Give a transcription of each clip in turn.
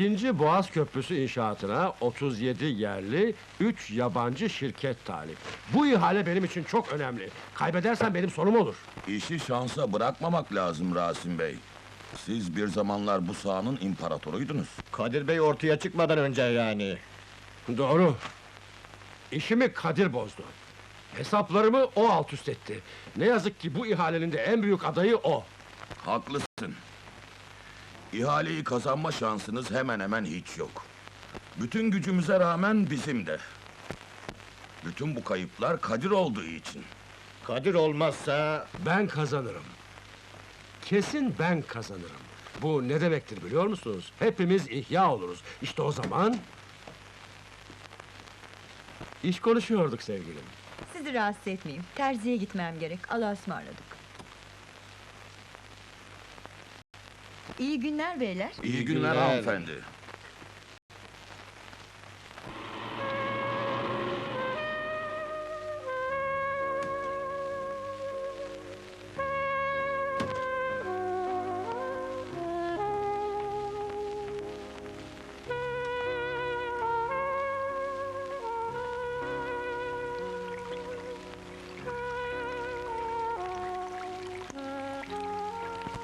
İkinci Boğaz Köprüsü inşaatına 37 yerli, 3 yabancı şirket talip. Bu ihale benim için çok önemli. Kaybedersen benim sonum olur. İşi şansa bırakmamak lazım Rasim Bey. Siz bir zamanlar bu sahanın imparatoruydunuz. Kadir Bey ortaya çıkmadan önce yani. Doğru. İşimi Kadir bozdu. Hesaplarımı o alt üst etti. Ne yazık ki bu ihalenin de en büyük adayı o. Haklısın. İhaleyi kazanma şansınız hemen hemen hiç yok. Bütün gücümüze rağmen bizim de. Bütün bu kayıplar Kadir olduğu için. Kadir olmazsa Ben kazanırım. Kesin ben kazanırım. Bu ne demektir biliyor musunuz? Hepimiz ihya oluruz. İşte o zaman... İş konuşuyorduk sevgilim. Sizi rahatsız etmeyeyim. Terziye gitmem gerek. Allah'a ısmarladık. İyi günler beyler. İyi, İyi günler, günler. hanımefendi.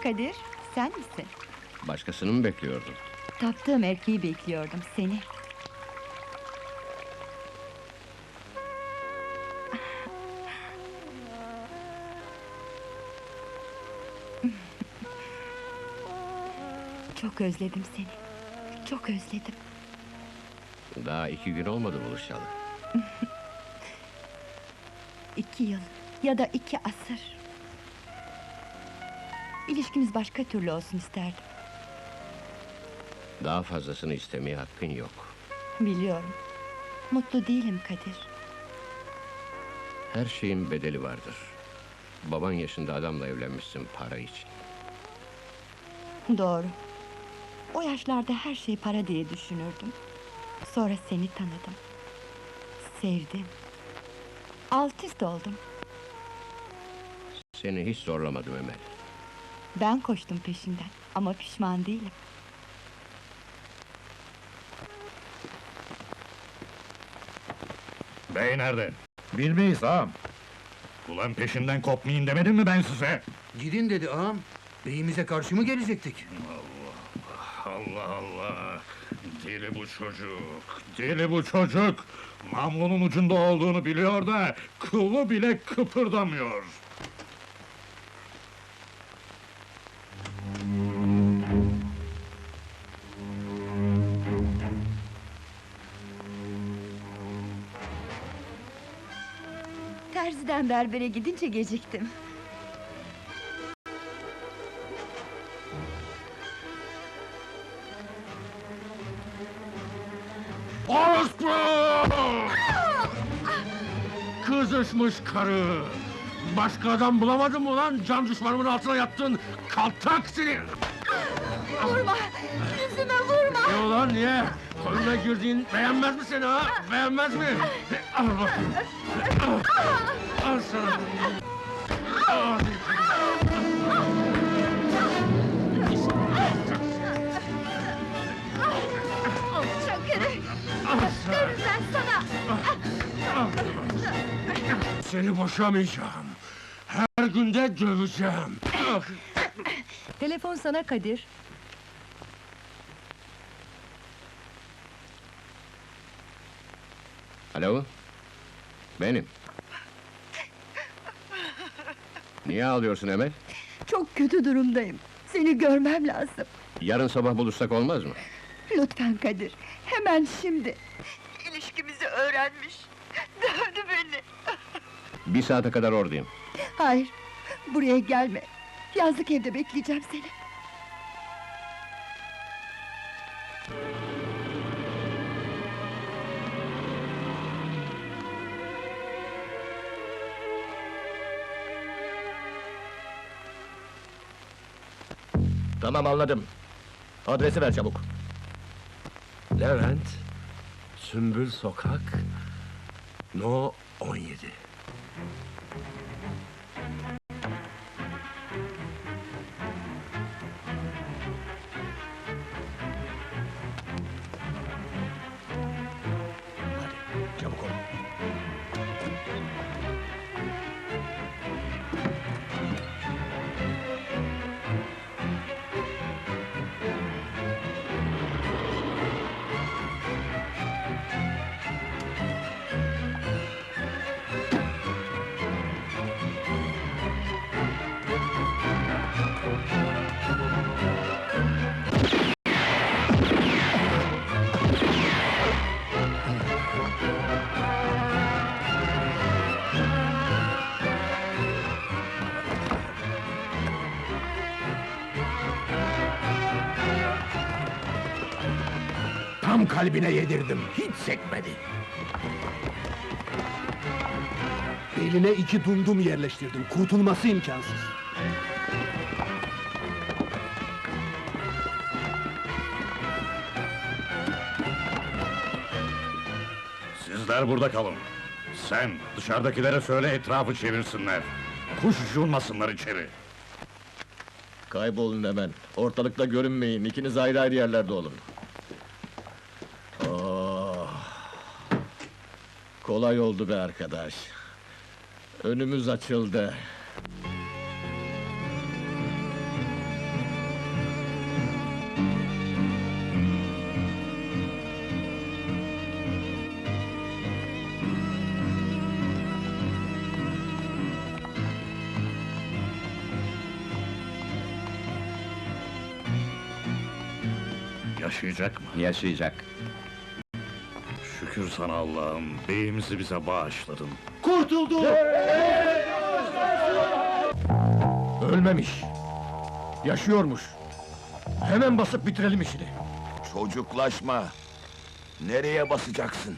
Kadir, sen misin? Başkasını mı bekliyordun? Taptığım erkeği bekliyordum, seni. Çok özledim seni. Çok özledim. Daha iki gün olmadı buluşalı. İki yıl ya da iki asır. İlişkimiz başka türlü olsun isterdim. Daha fazlasını istemeye hakkın yok. Biliyorum. Mutlu değilim Kadir. Her şeyin bedeli vardır. Baban yaşında adamla evlenmişsin para için. Doğru. O yaşlarda her şey para diye düşünürdüm. Sonra seni tanıdım. Sevdim. Alt üst oldum. Seni hiç zorlamadım Emel. Ben koştum peşinden ama pişman değilim. Bey nerede? Bilmeyiz ağam. Ulan peşinden kopmayın demedim mi ben size? Gidin dedi ağam. Beyimize karşı mı gelecektik? Allah Allah! Deli bu çocuk, deli bu çocuk! Namlunun ucunda olduğunu biliyor da, kılı bile kıpırdamıyor. Terziden berbere gidince geciktim. Orospu! Kızışmış karı! Başka adam bulamadın mı lan? Can düşmanımın altına yattın! Kaltak seni! Vurma! Yüzüme vurma! Ne ulan niye? Koluna girdiğin beğenmez mi seni ha? Beğenmez mi? Al bak! Al sana! Al! Çakırı! Sana! Seni boşamayacağım! Her günde döveceğim! Telefon sana Kadir. Alo? Benim. Niye ağlıyorsun Emel? Çok kötü durumdayım. Seni görmem lazım. Yarın sabah buluşsak olmaz mı? Lütfen Kadir, hemen şimdi. İlişkimizi öğrenmiş. Dövdü beni. Bir saate kadar oradayım. Hayır, buraya gelme. Yazlık evde bekleyeceğim seni. Tamam anladım. Adresi ver çabuk. Levent, Sümbül Sokak, No 17. Hadi, çabuk ol. Tam kalbine yedirdim, hiç sekmedi. Beline iki dumdum yerleştirdim. Kurtulması imkansız. Sizler burada kalın. Sen dışarıdakilere söyle etrafı çevirsinler. Kuş uçurmasınlar içeri. Kaybolun hemen. Ortalıkta görünmeyin. İkiniz ayrı ayrı yerlerde olun. Kolay oldu be arkadaş. Önümüz açıldı. Yaşayacak mı? Yaşayacak. Şükür sana Allah'ım, beyimizi bize bağışladın. Ölmemiş. Yaşıyormuş. Hemen basıp bitirelim işini. Çocuklaşma. Nereye basacaksın?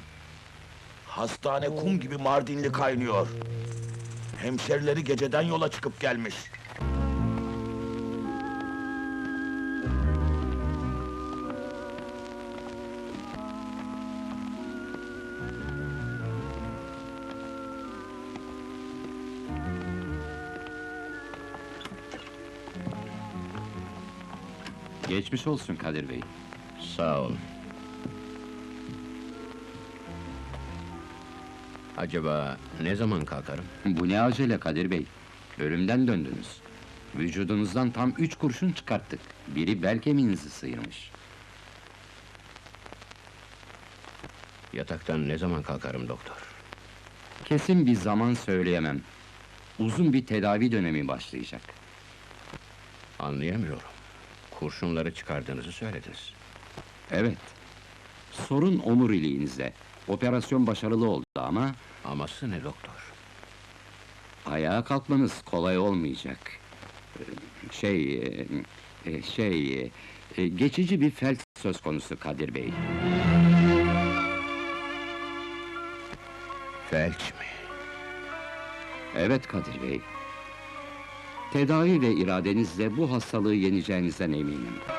Hastane kum gibi Mardinli kaynıyor. Hemşerileri geceden yola çıkıp gelmiş. Geçmiş olsun Kadir Bey. Sağ ol. Acaba ne zaman kalkarım? Bu ne acele Kadir Bey? Ölümden döndünüz. Vücudunuzdan tam üç kurşun çıkarttık. Biri bel kemiğinizi sıyırmış. Yataktan ne zaman kalkarım doktor? Kesin bir zaman söyleyemem. Uzun bir tedavi dönemi başlayacak. Anlayamıyorum. Kurşunları çıkardığınızı söylediniz. Evet. Sorun omuriliğinizde. Operasyon başarılı oldu ama Aması ne doktor? ayağa kalkmanız kolay olmayacak. Şey, e, e, şey, e, geçici bir felç söz konusu Kadir Bey. Felç mi? Evet Kadir Bey. Tedavi ve iradenizle bu hastalığı yeneceğinizden eminim.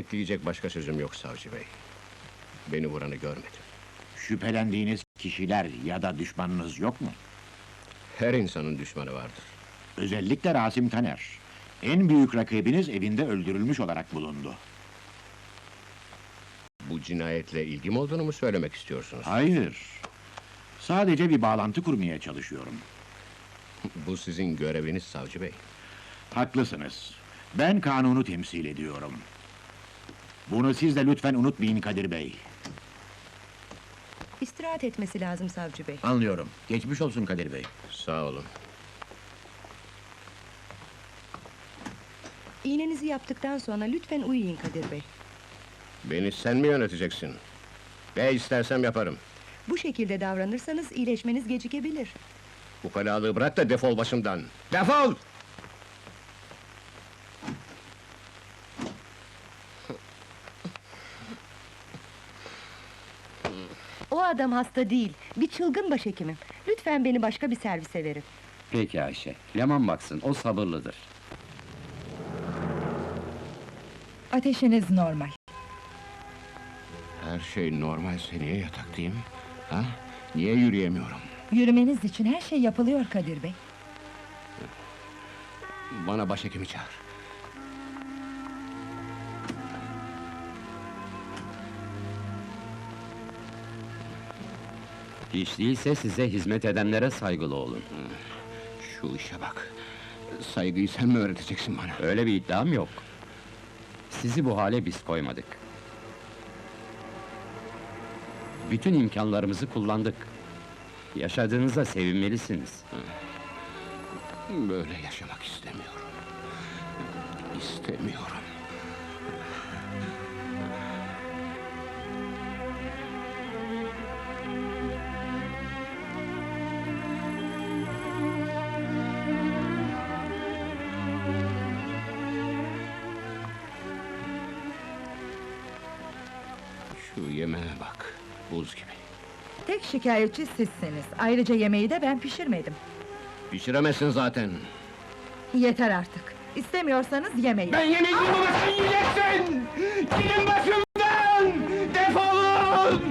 Ekleyecek başka sözüm yok savcı bey. Beni vuranı görmedim. Şüphelendiğiniz kişiler ya da düşmanınız yok mu? Her insanın düşmanı vardır. Özellikle Rasim Taner. En büyük rakibiniz evinde öldürülmüş olarak bulundu. Bu cinayetle ilgim olduğunu mu söylemek istiyorsunuz? Hayır. Sadece bir bağlantı kurmaya çalışıyorum. Bu sizin göreviniz savcı bey. Haklısınız. Ben kanunu temsil ediyorum. Bunu siz de lütfen unutmayın Kadir Bey. İstirahat etmesi lazım savcı bey. Anlıyorum. Geçmiş olsun Kadir Bey. Sağ olun. İğnenizi yaptıktan sonra lütfen uyuyun Kadir bey. Beni sen mi yöneteceksin? Ne istersem yaparım. Bu şekilde davranırsanız iyileşmeniz gecikebilir. Bu kalalığı bırak da defol başımdan. Defol! O adam hasta değil, bir çılgın başhekimim. Lütfen beni başka bir servise verin. Peki Ayşe, Leman baksın, o sabırlıdır. Ateşiniz normal. Her şey normalse niye yataktayım? Ha? Niye yürüyemiyorum? Yürümeniz için her şey yapılıyor Kadir Bey. Bana başhekimi çağır. Hiç değilse size hizmet edenlere saygılı olun. Şu işe bak. Saygıyı sen mi öğreteceksin bana? Öyle bir iddiam yok. Sizi bu hale biz koymadık. Bütün imkanlarımızı kullandık. Yaşadığınıza sevinmelisiniz. Böyle yaşamak istemiyorum. İstemiyorum. Şu yemeğe bak, buz gibi. Tek şikayetçi sizsiniz. Ayrıca yemeği de ben pişirmedim. Pişiremezsin zaten. Yeter artık. İstemiyorsanız yemeyin. Ben yemeğimi ama sen yiyeceksin! Gidin başımdan! Defolun!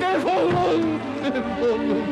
Defolun! Defolun!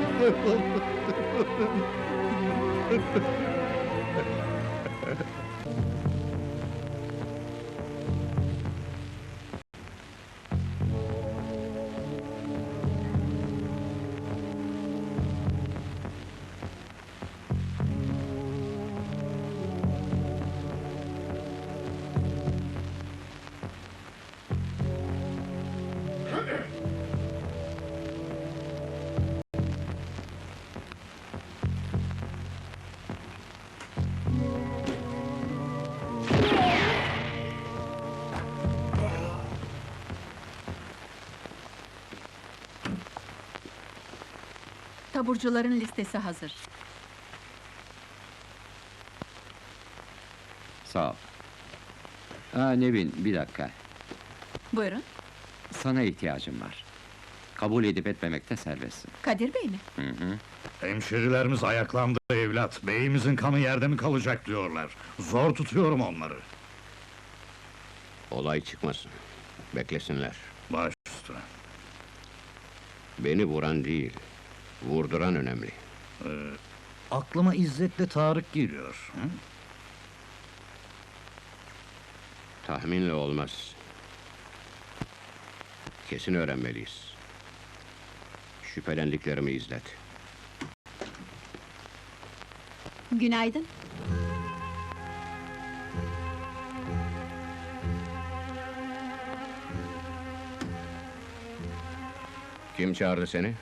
Taburcuların listesi hazır. Sağ ol. Ha Nevin, bir dakika. Buyurun. Sana ihtiyacım var. Kabul edip etmemekte serbestsin. Kadir Bey mi? Hı hı. Hemşerilerimiz ayaklandı evlat. Beyimizin kanı yerde mi kalacak diyorlar. Zor tutuyorum onları. Olay çıkmasın. Beklesinler. Baş üstüne. Beni vuran değil, vurduran önemli. Aklıma İzzet'le Tarık geliyor. Hı? Tahminle olmaz. Kesin öğrenmeliyiz. Şüphelendiklerimi izlet. Günaydın. Kim çağırdı seni?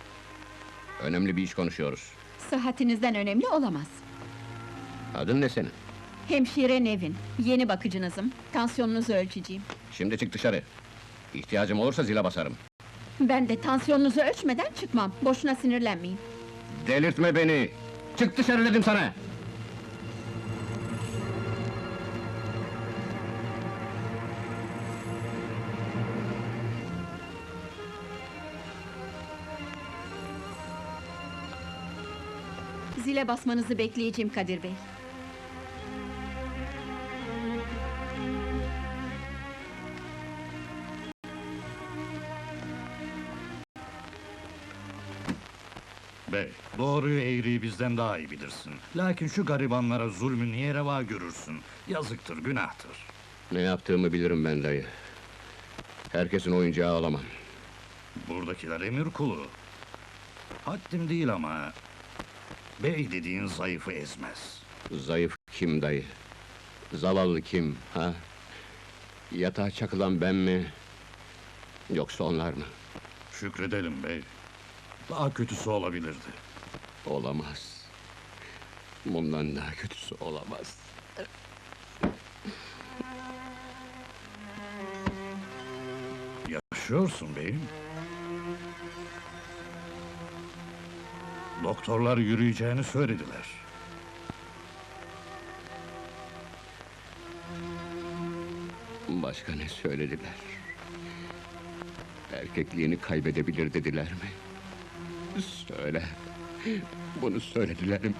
Önemli bir iş konuşuyoruz. Sıhhatinizden önemli olamaz. Adın ne senin? Hemşire Nevin, yeni bakıcınızım. Tansiyonunuzu ölçeceğim. Şimdi çık dışarı. İhtiyacım olursa zile basarım. Ben de tansiyonunuzu ölçmeden çıkmam. Boşuna sinirlenmeyin. Delirtme beni! Çık dışarı dedim sana! Zile basmanızı bekleyeceğim Kadir Bey. Bey, doğruyu eğriyi bizden daha iyi bilirsin. Lakin şu garibanlara zulmü niye reva görürsün? Yazıktır, günahtır. Ne yaptığımı bilirim ben dayı. Herkesin oyuncağı olamam. Buradakiler emir kulu. Haddim değil ama... Bey dediğin zayıfı ezmez. Zayıf kim dayı? Zavallı kim, ha? Yatağa çakılan ben mi? Yoksa onlar mı? Şükredelim bey. Daha kötüsü olabilirdi. Olamaz. Bundan daha kötüsü olamaz. Yaşıyorsun beyim. Doktorlar yürüyeceğini söylediler. Başka ne söylediler? Erkekliğini kaybedebilir dediler mi? Söyle. Bunu söylediler mi?